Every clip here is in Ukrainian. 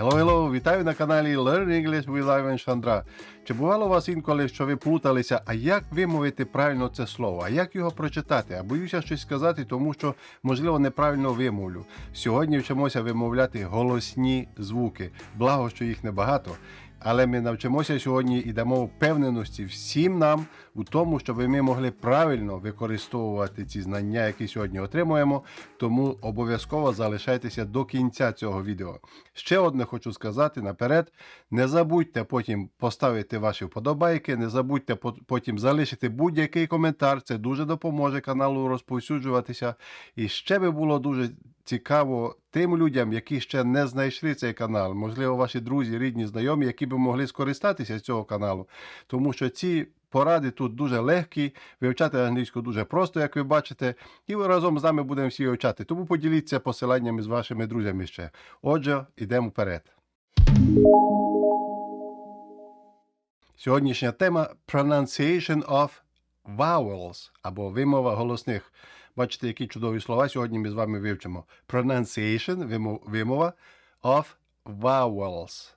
Hello, hello! Вітаю на каналі Learn English with Ivan Chandra. Чи бувало у вас інколи, що ви плуталися, а як вимовити правильно це слово, а як його прочитати? А боюся щось сказати, тому що, можливо, неправильно вимовлю. Сьогодні вчимося вимовляти голосні звуки. Благо, що їх небагато. Але ми навчимося сьогодні і дамо впевненості всім нам у тому, щоб ми могли правильно використовувати ці знання, які сьогодні отримуємо. Тому обов'язково залишайтеся до кінця цього відео. Ще одне хочу сказати наперед: не забудьте потім поставити ваші вподобайки, не забудьте потім залишити будь-який коментар. Це дуже допоможе каналу розповсюджуватися. І ще би було дуже цікаво тим людям, які ще не знайшли цей канал, можливо, ваші друзі, рідні, знайомі, які би могли скористатися з цього каналу, тому що ці. Поради тут дуже легкі, вивчати англійську дуже просто, як ви бачите, і ви разом з нами будемо всі вивчати. Тому поділіться посиланнями з вашими друзями ще. Отже, йдемо вперед. Сьогоднішня тема pronunciation of vowels або вимова голосних. Бачите, які чудові слова сьогодні ми з вами вивчимо. Pronunciation вимова of vowels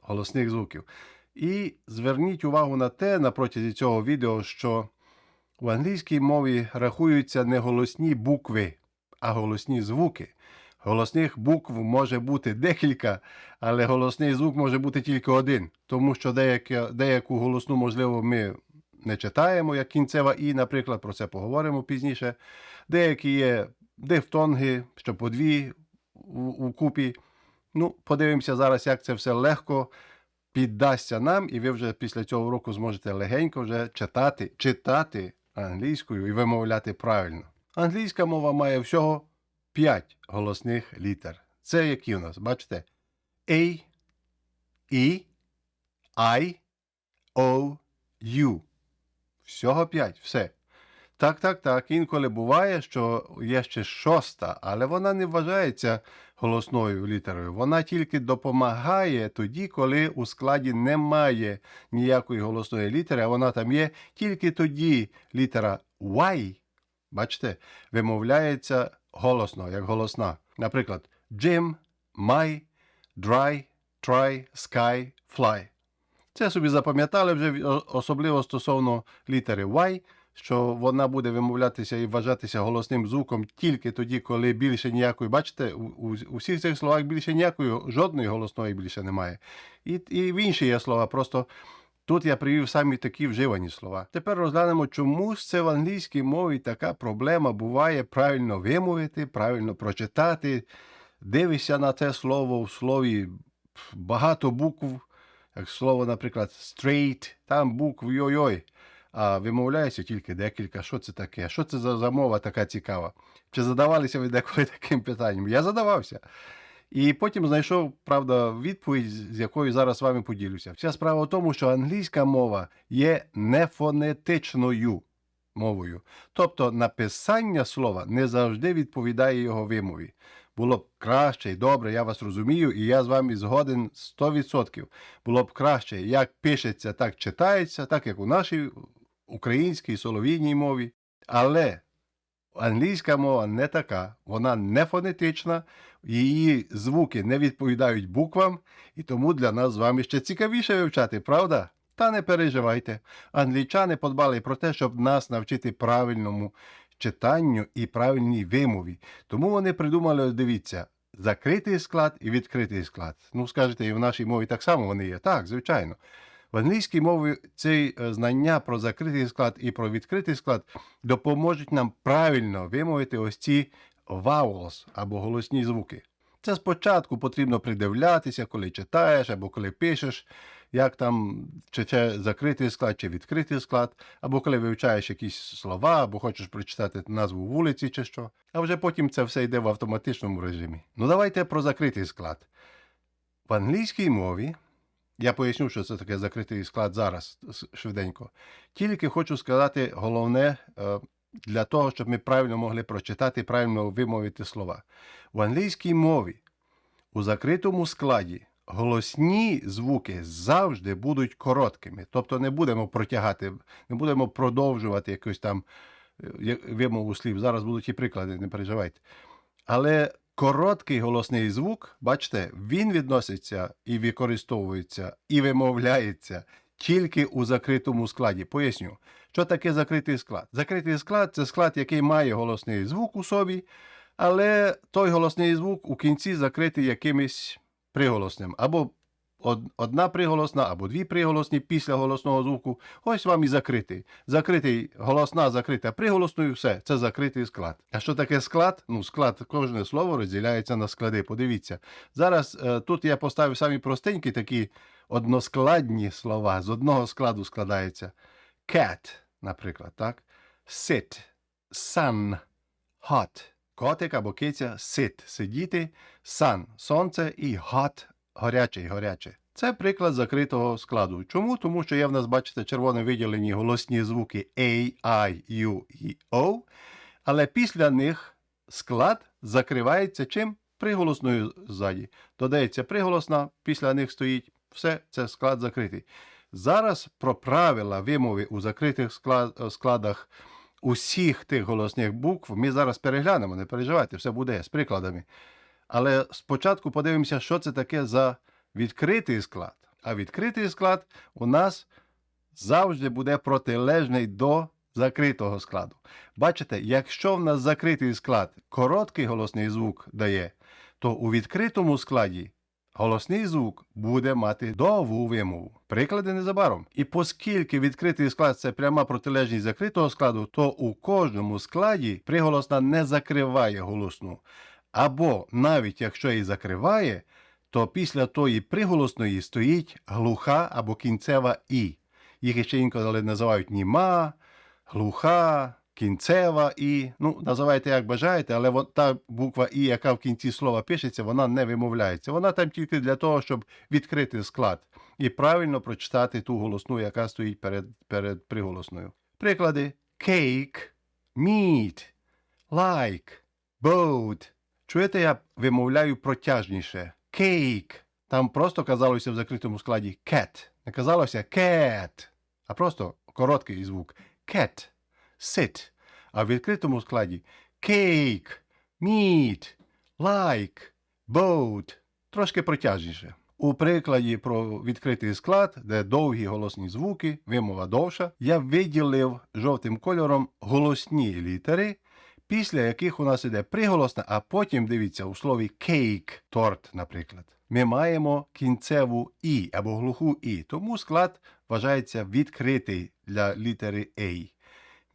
голосних звуків. І зверніть увагу на те на протязі цього відео, що в англійській мові рахуються не голосні букви, а голосні звуки. Голосних букв може бути декілька, але голосний звук може бути тільки один, тому що деяке, деяку голосну, можливо, ми не читаємо, як кінцева І, наприклад, про це поговоримо пізніше. Деякі є дифтонги, що по дві у, купі. Ну, подивимося зараз, як це все легко піддасться нам, і ви вже після цього уроку зможете легенько вже читати, читати англійською і вимовляти правильно. Англійська мова має всього 5 голосних літер. Це які у нас? Бачите? A, E, I, O, U. Всього 5. Все. Так, так, так. Інколи буває, що є ще шоста, але вона не вважається голосною літерою. Вона тільки допомагає тоді, коли у складі немає ніякої голосної літери, а вона там є. Тільки тоді літера Y, бачите, вимовляється голосно, як голосна. Наприклад, Jim, My, Dry, Try, Sky, Fly. Це собі запам'ятали вже особливо стосовно літери Y, що вона буде вимовлятися і вважатися голосним звуком тільки тоді, коли більше ніякої, бачите, у, у, всіх цих словах більше ніякої, жодної голосної більше немає. І, і в інші є слова, просто тут я привів самі такі вживані слова. Тепер розглянемо, чому ж це в англійській мові така проблема буває правильно вимовити, правильно прочитати. Дивишся на це слово в слові багато букв, як слово, наприклад, straight, там букв йой-йой, а вимовляється тільки декілька. Що це таке? Що це за замова така цікава? Чи задавалися ви деколи таким питанням? Я задавався. І потім знайшов, правда, відповідь, з якою зараз з вами поділюся. Вся справа в тому, що англійська мова є нефонетичною мовою. Тобто написання слова не завжди відповідає його вимові. Було б краще і добре, я вас розумію, і я з вами згоден 100%. Було б краще, як пишеться, так читається, так як у нашій українській солов'їній мові. Але англійська мова не така, вона не фонетична, її звуки не відповідають буквам, і тому для нас з вами ще цікавіше вивчати, правда? Та не переживайте. Англічани подбали про те, щоб нас навчити правильному читанню і правильній вимові. Тому вони придумали, дивіться, закритий склад і відкритий склад. Ну, скажете, і в нашій мові так само вони є. Так, звичайно. В англійській мові ці е, знання про закритий склад і про відкритий склад допоможуть нам правильно вимовити ось ці vowels або голосні звуки. Це спочатку потрібно придивлятися, коли читаєш або коли пишеш, як там чи це закритий склад, чи відкритий склад, або коли вивчаєш якісь слова, або хочеш прочитати назву вулиці чи що. А вже потім це все йде в автоматичному режимі. Ну давайте про закритий склад. В англійській мові я поясню, що це таке закритий склад зараз швиденько. Тільки хочу сказати головне е, для того, щоб ми правильно могли прочитати, правильно вимовити слова. В англійській мові у закритому складі голосні звуки завжди будуть короткими. Тобто не будемо протягати, не будемо продовжувати якусь там е, вимову слів. Зараз будуть і приклади, не переживайте. Але Короткий голосний звук, бачите, він відноситься і використовується, і вимовляється тільки у закритому складі. Поясню, що таке закритий склад. Закритий склад це склад, який має голосний звук у собі, але той голосний звук у кінці закритий якимось приголосним. Або одна приголосна, або дві приголосні після голосного звуку. Ось вам і закритий. Закритий голосна, закрита приголосною, все, це закритий склад. А що таке склад? Ну, склад, кожне слово розділяється на склади. Подивіться. Зараз е, тут я поставив самі простенькі такі односкладні слова. З одного складу складається cat, наприклад, так? Sit, sun, hot. Котик або киця sit, сидіти, sun, сонце і hot, гарячий, гаряче. Це приклад закритого складу. Чому? Тому що є в нас, бачите, червоно виділені голосні звуки A, I, U і O, але після них склад закривається чим? Приголосною ззаді. Додається приголосна, після них стоїть все, це склад закритий. Зараз про правила вимови у закритих склад- складах усіх тих голосних букв ми зараз переглянемо, не переживайте, все буде з прикладами. Але спочатку подивимося, що це таке за відкритий склад. А відкритий склад у нас завжди буде протилежний до закритого складу. Бачите, якщо в нас закритий склад короткий голосний звук дає, то у відкритому складі голосний звук буде мати довгу вимову. Приклади незабаром. І оскільки відкритий склад це пряма протилежність закритого складу, то у кожному складі приголосна не закриває голосну. Або навіть якщо і закриває, то після тої приголосної стоїть глуха або кінцева і. Їх ще інколи називають німа, глуха, кінцева і. Ну, називайте як бажаєте, але вон- та буква І, яка в кінці слова пишеться, вона не вимовляється. Вона там тільки для того, щоб відкрити склад і правильно прочитати ту голосну, яка стоїть перед, перед приголосною. Приклади: cake, meat, like, boat. Чуєте, я вимовляю протяжніше. Cake. Там просто казалося в закритому складі cat. Не казалося cat, а просто короткий звук. Cat. Sit. А в відкритому складі cake, meat, like, boat. Трошки протяжніше. У прикладі про відкритий склад, де довгі голосні звуки, вимова довша, я виділив жовтим кольором голосні літери, після яких у нас іде приголосна, а потім дивіться у слові cake, торт, наприклад. Ми маємо кінцеву і або глуху і, тому склад вважається відкритий для літери A.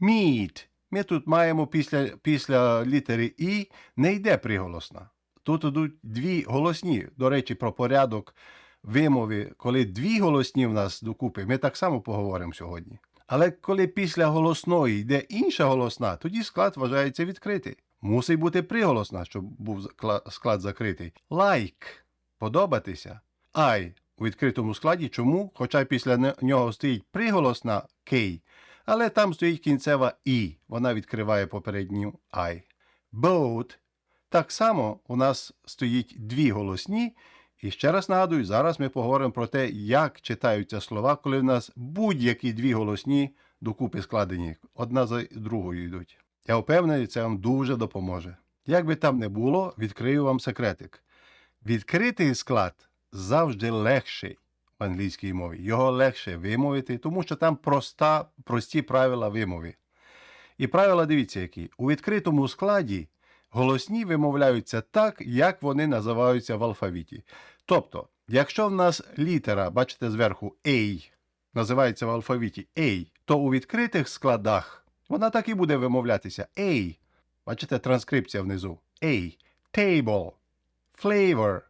Meat. Ми тут маємо після, після літери І не йде приголосна. Тут ідуть дві голосні. До речі, про порядок вимови, коли дві голосні в нас докупи, ми так само поговоримо сьогодні. Але коли після голосної йде інша голосна, тоді склад вважається відкритий. Мусить бути приголосна, щоб був склад закритий. Like подобатися. I у відкритому складі. Чому? Хоча після нього стоїть приголосна K, але там стоїть кінцева І. Вона відкриває попередню I. Boat. Так само у нас стоїть дві голосні. І ще раз нагадую, зараз ми поговоримо про те, як читаються слова, коли в нас будь-які дві голосні докупи складені. Одна за другою йдуть. Я впевнений, це вам дуже допоможе. Як би там не було, відкрию вам секретик. Відкритий склад завжди легший англійській мові. Його легше вимовити, тому що там проста, прості правила вимови. І правила дивіться які. У відкритому складі голосні вимовляються так, як вони називаються в алфавіті. Тобто, якщо в нас літера, бачите зверху A, називається в алфавіті A, то у відкритих складах вона так і буде вимовлятися A. Бачите, транскрипція внизу. A. Table. Flavor.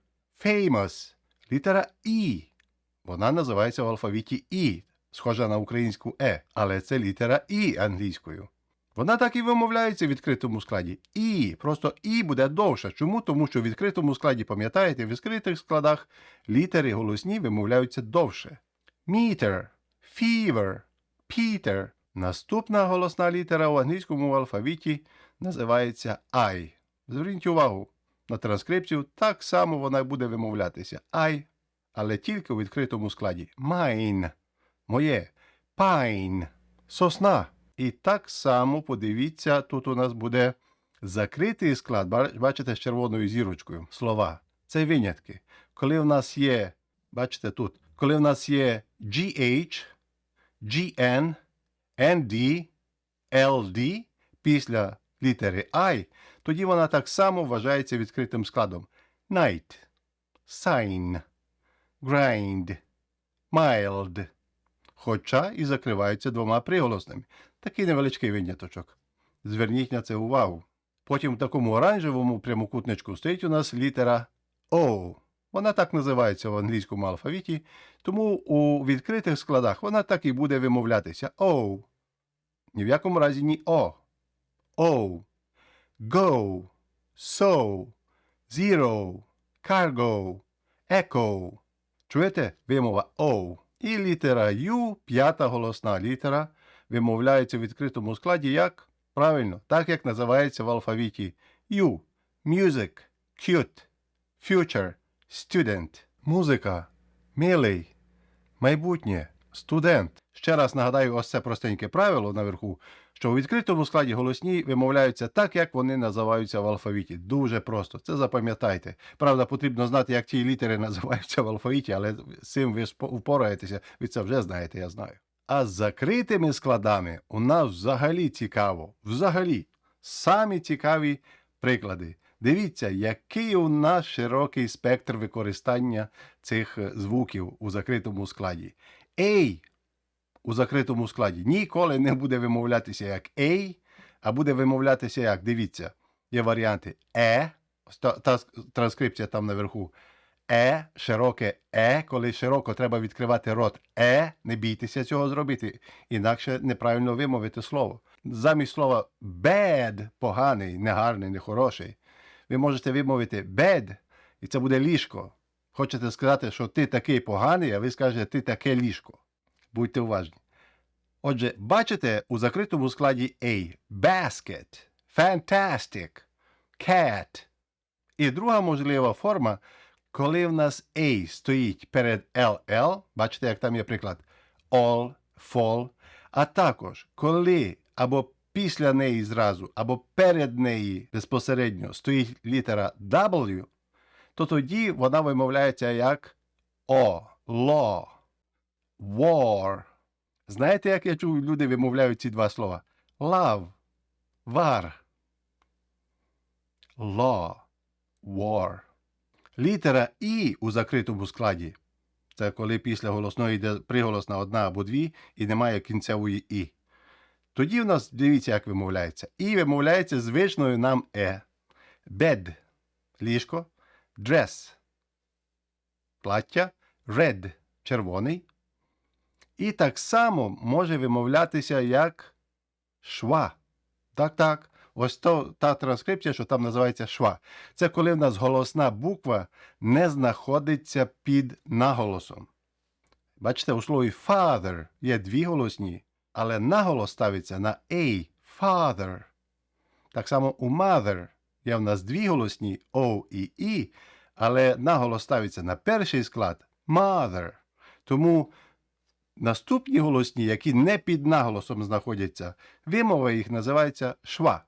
Famous. Літера І. Вона називається в алфавіті І, схожа на українську Е, але це літера І англійською. Вона так і вимовляється в відкритому складі. І, просто І буде довша. Чому? Тому що в відкритому складі, пам'ятаєте, в відкритих складах літери голосні вимовляються довше. Meter, fever, Peter. Наступна голосна літера у англійському алфавіті називається I. Зверніть увагу, на транскрипцію так само вона буде вимовлятися I, але тільки у відкритому складі. Mine. Моє. Pine. Сосна. І так само подивіться, тут у нас буде Закритий склад, бачите, з червоною зірочкою слова. Це винятки. Коли в нас є, бачите тут, коли в нас є GH, GN, ND, LD після літери I, тоді вона так само вважається відкритим складом. Night, sign, grind, mild. Хоча і закриваються двома приголосними. Такий невеличкий виняточок. Зверніть на це увагу. Потім в такому оранжевому прямокутничку стоїть у нас літера O. Вона так називається в англійському алфавіті, тому у відкритих складах вона так і буде вимовлятися O. Ні в якому разі ні О. O. Go. So. Zero. Cargo. Echo. Чуєте? Вимова O. І літера U, п'ята голосна літера, вимовляється в відкритому складі як правильно, так як називається в алфавіті U. Music, cute, future, student. Музика, милий, майбутнє, студент. Ще раз нагадаю ось це простеньке правило наверху, що у відкритому складі голосні вимовляються так, як вони називаються в алфавіті. Дуже просто. Це запам'ятайте. Правда, потрібно знати, як ті літери називаються в алфавіті, але з цим ви впораєтеся, ви це вже знаєте, я знаю. А з закритими складами у нас взагалі цікаво. Взагалі, самі цікаві приклади. Дивіться, який у нас широкий спектр використання цих е, звуків у закритому складі. Ей у закритому складі ніколи не буде вимовлятися як ей, а буде вимовлятися як. Дивіться, є варіанти е, та, транскрипція там наверху. Е, широке е, коли широко треба відкривати рот е, не бійтеся цього зробити, інакше неправильно вимовити слово. Замість слова bad, поганий, негарний, нехороший, ви можете вимовити bed, і це буде ліжко. Хочете сказати, що ти такий поганий, а ви скажете, ти таке ліжко. Будьте уважні. Отже, бачите у закритому складі A basket, fantastic, cat. І друга можлива форма, коли в нас A стоїть перед LL, бачите, як там є приклад all, fall, а також коли або після неї зразу, або перед неї безпосередньо стоїть літера W, то тоді вона вимовляється як O, law, war. Знаєте, як я чув, люди вимовляють ці два слова? Love, war, law, war. Літера І у закритому складі. Це коли після голосної йде приголосна одна або дві і немає кінцевої І. Тоді в нас, дивіться, як вимовляється. І вимовляється звичною нам Е. Bed – ліжко, dress – плаття, red – червоний. І так само може вимовлятися як шва. Так, так. Ось то, та транскрипція, що там називається шва. Це коли в нас голосна буква не знаходиться під наголосом. Бачите, у слові father є дві голосні, але наголос ставиться на A father. Так само у mother є в нас дві голосні O і І, але наголос ставиться на перший склад mother. Тому наступні голосні, які не під наголосом знаходяться, вимова їх називається шва.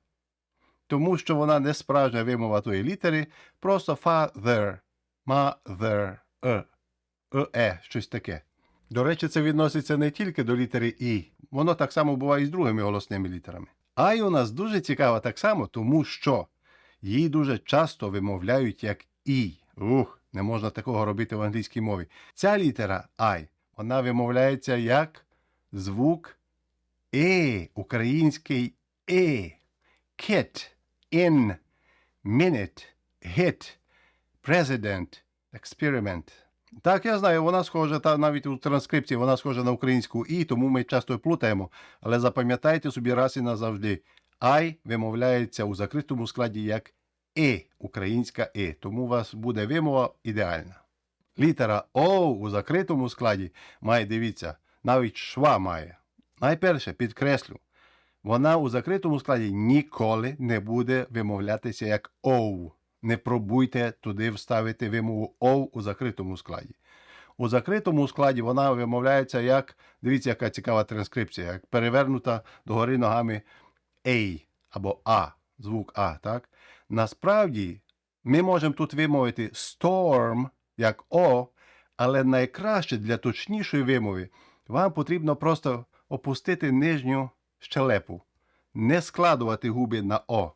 Тому що вона не справжня вимова тої літери, просто father, mother, е, е, щось таке. До речі, це відноситься не тільки до літери І, воно так само буває і з другими голосними літерами. Ай у нас дуже цікава так само, тому що її дуже часто вимовляють як І. Ух, не можна такого робити в англійській мові. Ця літера I, вона вимовляється як звук Е, український Е. Kit, in, minute, hit, president, experiment. Так, я знаю, вона схожа, та навіть у транскрипції вона схожа на українську І, тому ми часто плутаємо. Але запам'ятайте собі раз і назавжди. I вимовляється у закритому складі як Е, українська Е, тому у вас буде вимова ідеальна. Літера О у закритому складі має, дивіться, навіть шва має. Найперше підкреслю, вона у закритому складі ніколи не буде вимовлятися як оу. Не пробуйте туди вставити вимову оу у закритому складі. У закритому складі вона вимовляється як, дивіться, яка цікава транскрипція, як перевернута догори ногами ей або а. звук А, так? Насправді, ми можемо тут вимовити storm як О, але найкраще для точнішої вимови вам потрібно просто опустити нижню щелепу, не складувати губи на О.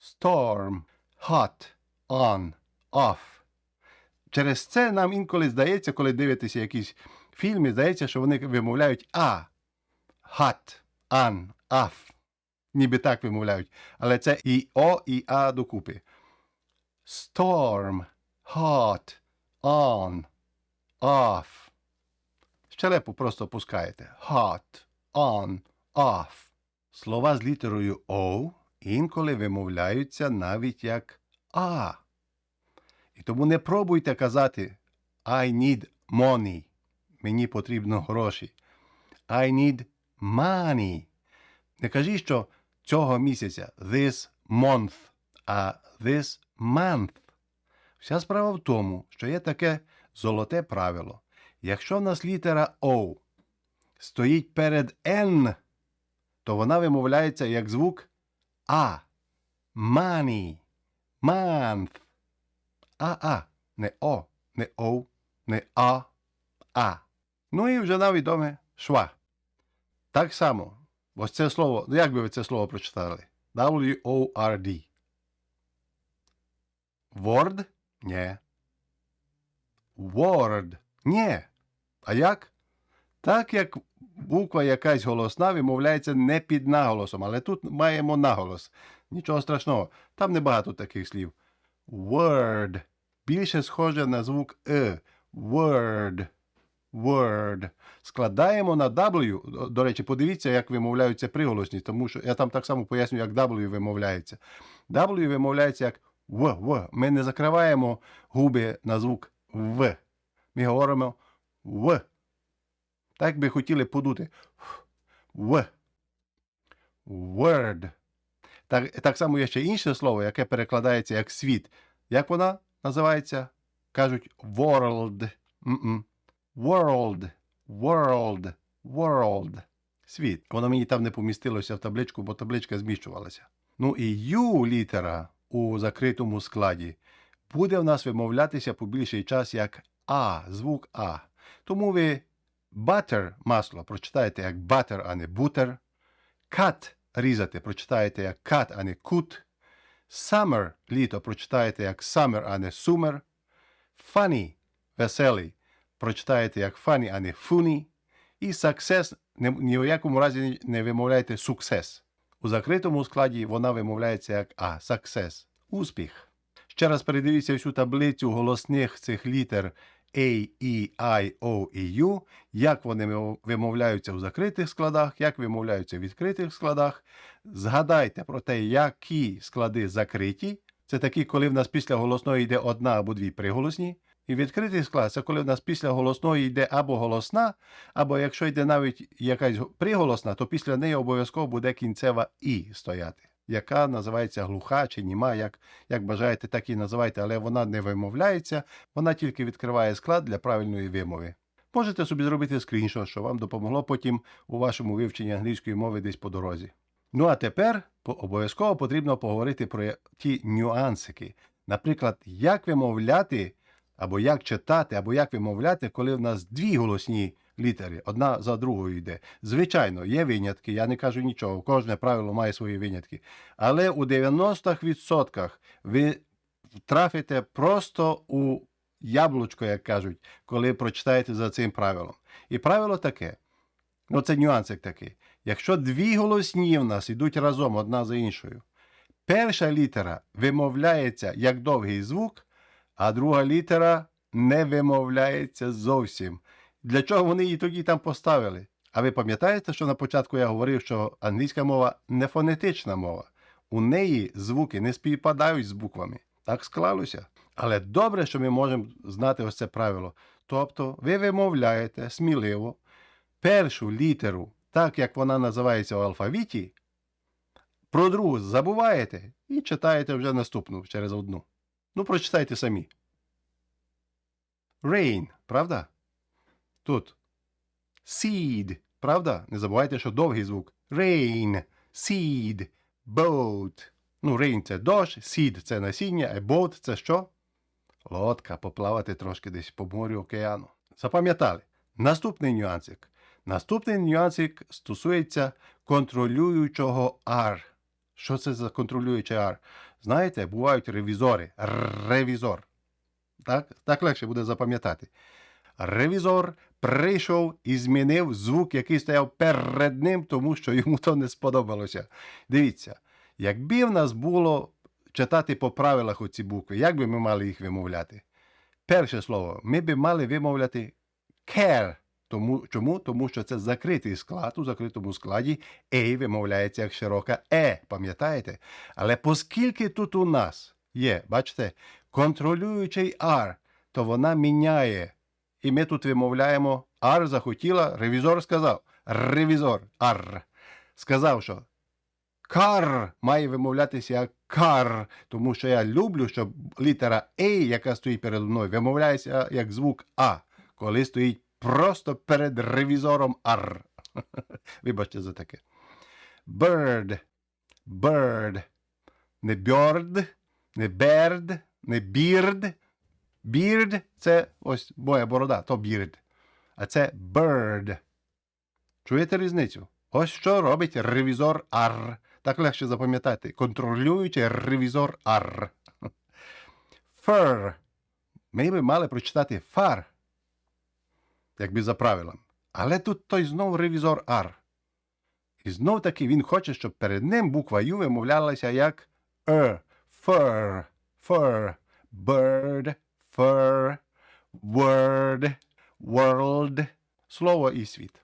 Storm, hot, on, off. Через це нам інколи здається, коли дивитеся якісь фільми, здається, що вони вимовляють А. Hot, on, off. Ніби так вимовляють. Але це і О, і А докупи. Storm, hot, on, off. Щелепу просто пускаєте. Hot, on, off. Слова з літерою О інколи вимовляються навіть як А. І тому не пробуйте казати I need money. Мені потрібно гроші. I need money. Не кажіть, що цього місяця this month, а this month. Вся справа в тому, що є таке золоте правило. Якщо в нас літера O стоїть перед N, то вона вимовляється як звук А. Money. Month. А-а. Не О, не О, не А, А. Ну і вже нам відоме шва. Так само. Ось це слово, ну як би ви це слово прочитали? W-O-R-D. Word? Ні. Word? Ні. А як? Так як буква якась голосна вимовляється не під наголосом, але тут маємо наголос. Нічого страшного. Там небагато таких слів. Word. Більше схоже на звук Е. Word. Word. Складаємо на W. До речі, подивіться, як вимовляються приголосні, тому що я там так само поясню, як W вимовляється. W вимовляється як В, В. Ми не закриваємо губи на звук В. Ми говоримо В. Так би хотіли подути. В. Word. Так, так само є ще інше слово, яке перекладається як світ. Як вона називається? Кажуть world. М-м. World. World. World. Світ. Воно мені там не помістилося в табличку, бо табличка зміщувалася. Ну і Ю літера у закритому складі буде в нас вимовлятися по більший час як А, звук А. Тому ви butter масло прочитаєте як butter, а не butter. Cut різати прочитаєте як cut, а не cut. Summer літо прочитаєте як summer, а не summer. Funny веселий прочитаєте як funny, а не funny. І success ні, в якому разі не вимовляєте success. У закритому складі вона вимовляється як А. Success. Успіх. Ще раз передивіться всю таблицю голосних цих літер A, E, I, O і U, як вони вимовляються у закритих складах, як вимовляються в відкритих складах. Згадайте про те, які склади закриті. Це такі, коли в нас після голосної йде одна або дві приголосні. І відкритий склад це коли в нас після голосної йде або голосна, або якщо йде навіть якась приголосна, то після неї обов'язково буде кінцева І стояти, яка називається глуха чи німа, як, як бажаєте, так і називайте, але вона не вимовляється, вона тільки відкриває склад для правильної вимови. Можете собі зробити скріншот, що вам допомогло потім у вашому вивченні англійської мови десь по дорозі. Ну а тепер обов'язково потрібно поговорити про ті нюансики. Наприклад, як вимовляти, або як читати, або як вимовляти, коли в нас дві голосні літери, одна за другою йде. Звичайно, є винятки, я не кажу нічого, кожне правило має свої винятки. Але у 90% ви трафите просто у яблучко, як кажуть, коли прочитаєте за цим правилом. І правило таке. Ну, це нюансик такий. Якщо дві голосні в нас йдуть разом одна за іншою, перша літера вимовляється як довгий звук, а друга літера не вимовляється зовсім. Для чого вони її тоді там поставили? А ви пам'ятаєте, що на початку я говорив, що англійська мова не фонетична мова. У неї звуки не співпадають з буквами. Так склалося. Але добре, що ми можемо знати ось це правило. Тобто, ви вимовляєте сміливо першу літеру, так як вона називається в алфавіті, про другу забуваєте і читаєте вже наступну через одну. Ну, прочитайте самі. Rain, правда? Тут. Seed, правда? Не забувайте, що довгий звук. Rain, seed, boat. Ну, rain – це дощ, seed – це насіння, a boat – це що? Лодка, поплавати трошки десь по морю океану. Запам'ятали. Наступний нюансик. Наступний нюансик стосується контролюючого R. Що це за контролюючий R? Знаєте, бувають ревізори. Ревізор. Так, так легше буде запам'ятати. Ревізор прийшов і змінив звук, який стояв перед ним, тому що йому то не сподобалося. Дивіться, якби в нас було читати по правилах оці букви, як би ми мали їх вимовляти? Перше слово, ми би мали вимовляти care. Тому, чому? Тому що це закритий склад, у закритому складі «ей» вимовляється як широка е, пам'ятаєте? Але оскільки тут у нас є, бачите, контролюючий R, то вона міняє. І ми тут вимовляємо R захотіла, ревізор сказав. Ревізор R. Сказав, що кар має вимовлятися як кар, тому що я люблю, щоб літера «ей», яка стоїть перед мною, вимовляється як звук А, коли стоїть просто перед ревізором R. Вибачте за таке. Bird. Bird. Не bird, не bird, не beard. Beard – це ось моя борода, то beard. А це bird. Чуєте різницю? Ось що робить ревізор R. Так легше запам'ятати. Контролюючий ревізор R. Fur. Ми би мали прочитати фар, якби за правилом. Але тут той знов ревізор R. І знов таки він хоче, щоб перед ним буква U вимовлялася як е. Fur. Fur. Bird. Fur. Word. World. Слово і світ.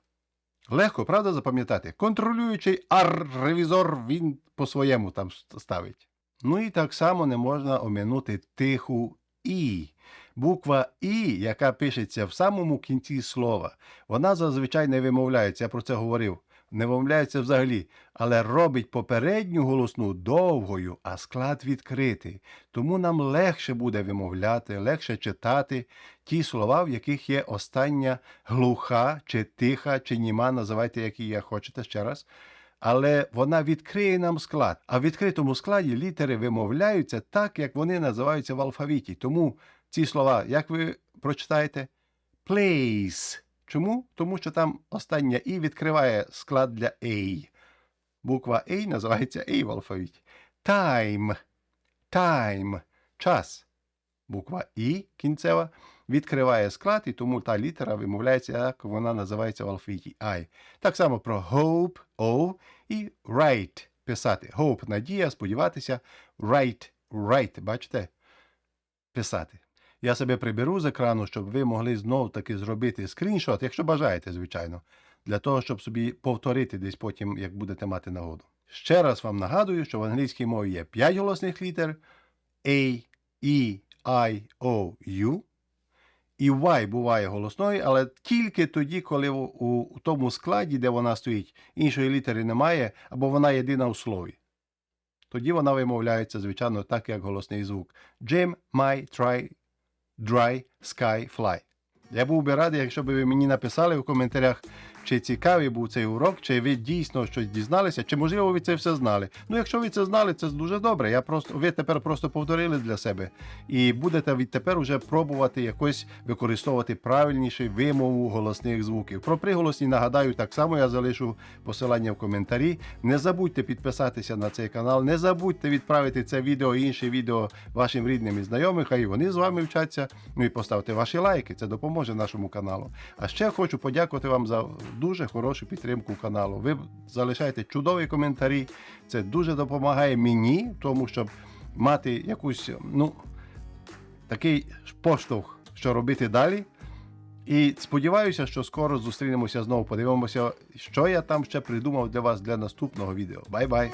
Легко, правда, запам'ятати? Контролюючий ар-ревізор він по-своєму там ставить. Ну і так само не можна оминути тиху І. Буква І, яка пишеться в самому кінці слова, вона зазвичай не вимовляється, я про це говорив. Не вимовляється взагалі, але робить попередню голосну довгою, а склад відкритий. Тому нам легше буде вимовляти, легше читати ті слова, в яких є остання глуха, чи тиха, чи німа, називайте, які я хочете ще раз. Але вона відкриє нам склад. А в відкритому складі літери вимовляються так, як вони називаються в алфавіті. Тому ці слова, як ви прочитаєте? Place. Чому? Тому що там остання І відкриває склад для A. Буква A називається A в алфавіті. Time. Time. Час. Буква І кінцева відкриває склад, і тому та літера вимовляється, як вона називається в алфавіті I. Так само про hope, O і write писати. Hope надія, сподіватися, write, write, бачите? Писати. Я себе приберу з екрану, щоб ви могли знов таки зробити скріншот, якщо бажаєте, звичайно, для того, щоб собі повторити десь потім, як будете мати нагоду. Ще раз вам нагадую, що в англійській мові є 5 голосних літер A, E, I, O, U. І Y буває голосною, але тільки тоді, коли у, тому складі, де вона стоїть, іншої літери немає, або вона єдина у слові. Тоді вона вимовляється, звичайно, так, як голосний звук. Jim, my, try, dry, sky, fly. Я був би радий, якщо б ви мені написали у коментарях, чи цікавий був цей урок, чи ви дійсно щось дізналися, чи можливо ви це все знали. Ну, якщо ви це знали, це дуже добре. Я просто ви тепер просто повторили для себе і будете відтепер уже пробувати якось використовувати правильніше вимову голосних звуків. Про приголосні нагадаю, так само я залишу посилання в коментарі. Не забудьте підписатися на цей канал, не забудьте відправити це відео і інше відео вашим рідним і знайомим, хай вони з вами вчаться. Ну і поставте ваші лайки, це допоможе нашому каналу. А ще хочу подякувати вам за дуже хорошу підтримку каналу. Ви залишаєте чудові коментарі. Це дуже допомагає мені, тому щоб мати якусь, ну, такий поштовх, що робити далі. І сподіваюся, що скоро зустрінемося знову. Подивимося, що я там ще придумав для вас для наступного відео. Бай-бай!